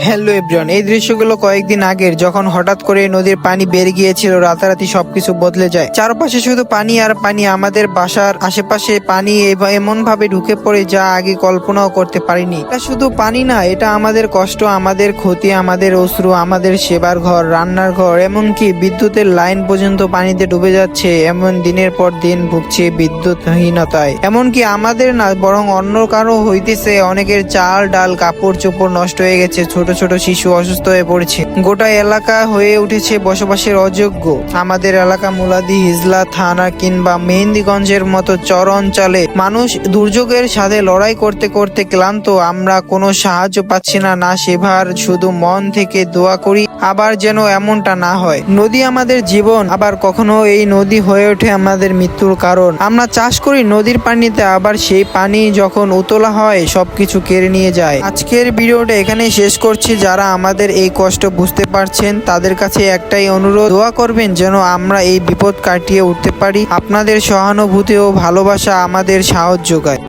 Hello everyone, এই দৃশ্যগুলো কয়েকদিন আগের, যখন হঠাৎ করে নদীর পানি বেড়ে গিয়েছিল, রাতারাতি সবকিছু বদলে যায়। চারপাশে শুধু পানি আর পানি, আমাদের বাসার আশেপাশে পানি এমন ভাবে ঢুকে পড়ে যা আগে কল্পনাও করতে পারিনি। এটা শুধু পানি না, এটা আমাদের কষ্ট, আমাদের ক্ষতি, আমাদের অশ্রু, আমাদের সেবার ঘর, রান্নার ঘর, এমনকি বিদ্যুতের লাইন পর্যন্ত পানিতে ডুবে যাচ্ছে, এমন দিনের পর দিন ভুগছে বিদ্যুৎহীনতায়। এমনকি আমাদের না, বরং অন্য কারও হইতেছে, অনেকের চাল, ডাল কাপড় চোপড় নষ্ট হয়ে গেছে ছোট ছোট শিশু অসুস্থ হয়ে পড়েছে। গোটা এলাকা হয়ে উঠেছে বসবাসের অযোগ্য। আমাদের এলাকা মুলাদি, হিজলা থানা কিংবা মেহেন্দিগঞ্জের মতো চর অঞ্চলে মানুষ দুর্যোগের সাথে লড়াই করতে করতে ক্লান্ত। আমরা কোনো সাহায্য পাচ্ছি না না সেভার শুধু মন থেকে দোয়া করি। আবার যেন এমনটা না হয়। নদী আমাদের জীবন, আবার কখনো এই নদী হয়ে ওঠে আমাদের মৃত্যুর কারণ। আমরা চাষ করি নদীর পানিতে, আবার সেই পানি যখন উতলা হয়, সবকিছু কেড়ে নিয়ে যায়। আজকের ভিডিওটা এখানে শেষ করছি। যারা আমাদের এই কষ্ট বুঝতে পারছেন, তাদের কাছে একটাই অনুরোধ। দোয়া করবেন যেন আমরা এই বিপদ কাটিয়ে উঠতে পারি। আপনাদের সহানুভূতি ও ভালোবাসা আমাদের সাহস যোগায়।